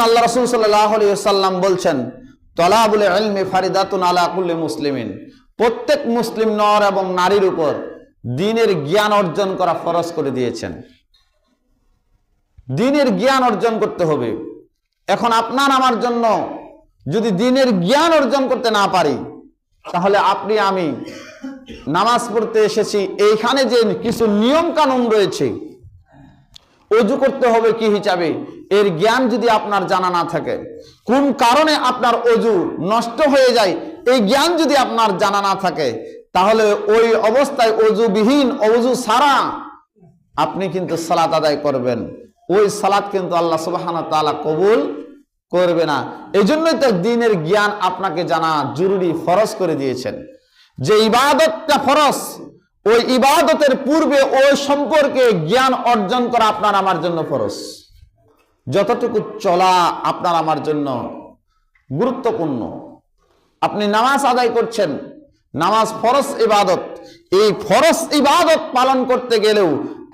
আল্লাহ রসুল সাল্লাম বলছেন, তলাবুল ফারিদাতুন আলা কুল্লি মুসলিমিন। প্রত্যেক মুসলিম নর এবং নারীর উপর দিনের জ্ঞান অর্জন করা ফরজ করে দিয়েছেন। দিনের জ্ঞান অর্জন করতে হবে। এখন আপনার আমার জন্য যদি দিনের জ্ঞান অর্জন করতে না পারি, তাহলে আপনি, আমি নামাজ পড়তে এসেছি, এইখানে যে কিছু নিয়ম কানুন রয়েছে অজু করতে হবে কি হিসাবে? এর জ্ঞান যদি আপনার জানা না থাকে, কোন কারণে আপনার অজু নষ্ট হয়ে যায়, এই জ্ঞান যদি আপনার জানা না থাকে, তাহলে ওই অবস্থায় অজুবিহীন, অজু সারা আপনি কিন্তু সালাত আদায় করবেন। ওই সালাত কিন্তু আল্লাহ সুবাহ তাআলা কবুল করবে না। এই জন্যই তো দিনের জ্ঞান আপনাকে জানা জরুরি, ফরজ করে দিয়েছেন। যে ইবাদতটা ফরজ ওই ইবাদতের পূর্বে ওই সম্পর্কে জ্ঞান অর্জন করা আপনার আমার জন্য ফরজ। যতটুকু চলা আপনার আমার জন্য গুরুত্বপূর্ণ। আপনি নামাজ আদায় করছেন, নামাজ ফরজ ইবাদত। এই ফরজ ইবাদত পালন করতে গেলেও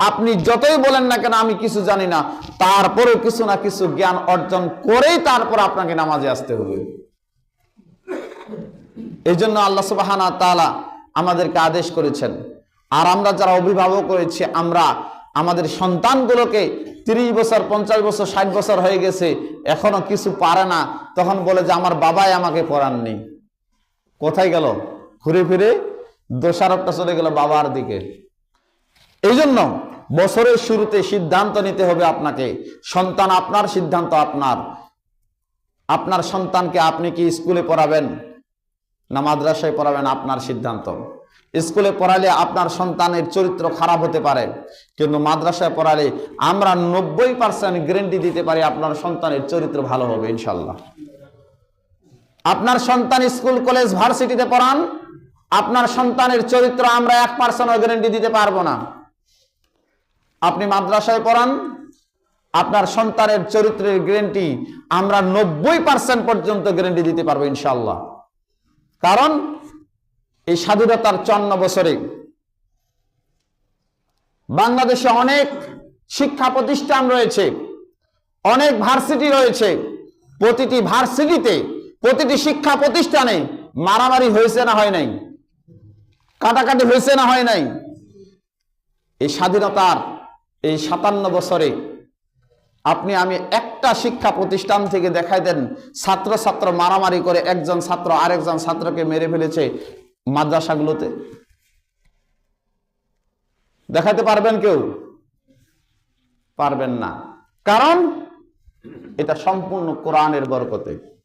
আপনি যতই বলেন না কেন, আমি কিছু জানি না, তারপরেও কিছু না কিছু জ্ঞান অর্জন করেই তারপর আপনাকে নামাজে আসতে হবে। এই জন্য আল্লাহ সুবাহানা তালা আমাদেরকে আদেশ করেছেন আর আমরা যারা অভিভাবক রয়েছে আমরা আমাদের সন্তানগুলোকে তিরিশ বছর, পঞ্চাশ বছর, ষাট বছর হয়ে গেছে, এখনও কিছু পারে না। তখন বলে যে, আমার বাবাই আমাকে পড়াননি। কোথায় গেল? ঘুরে ফিরে দোষারোপটা চলে গেল বাবার দিকে। এই জন্য বছরের শুরুতে সিদ্ধান্ত নিতে হবে আপনাকে। সন্তান আপনার সিদ্ধান্ত আপনার। আপনার সন্তানকে আপনি কি স্কুলে পড়াবেন না মাদ্রাসায় পড়াবেন? আপনার সিদ্ধান্ত। স্কুলে পড়ালে আপনার সন্তানের চরিত্র খারাপ হতে পারে, কিন্তু মাদ্রাসায় পড়ালে আমরা নব্বই পার্সেন্ট গ্যারেন্টি দিতে পারি আপনার সন্তানের চরিত্র ভালো হবে ইনশাল্লাহ আপনার সন্তান স্কুল, কলেজ, ভার্সিটিতে পড়ান, আপনার সন্তানের চরিত্র আমরা এক পার্সেন্ট গ্যারেন্টি দিতে পারব না। আপনি মাদ্রাসায় পড়ান, আপনার সন্তানের চরিত্রের গ্যারেন্টি আমরা নব্বই পার্সেন্ট পর্যন্ত গ্যারেন্টি দিতে পারব ইনশাল্লাহ কারণ এই স্বাধীনতার চন্ন বছরে বাংলাদেশে অনেক শিক্ষা প্রতিষ্ঠান রয়েছে, অনেক ভার্সিটি রয়েছে। প্রতিটি ভার্সিটিতে, প্রতিটি শিক্ষা প্রতিষ্ঠানে মারামারি হয়েছে না হয় নাই? কাটাকাটি হয়েছে না হয় নাই? এই স্বাধীনতার এই সাতান্ন বছরে আপনি আমি একটা শিক্ষা প্রতিষ্ঠান থেকে দেখাই দেন ছাত্র ছাত্র মারামারি করে একজন ছাত্র আরেকজন ছাত্রকে মেরে ফেলেছে মাদ্রাসাগুলোতে? দেখাতে পারবেন কেউ? পারবেন না। কারণ এটা সম্পূর্ণ কোরআনের বরকতে।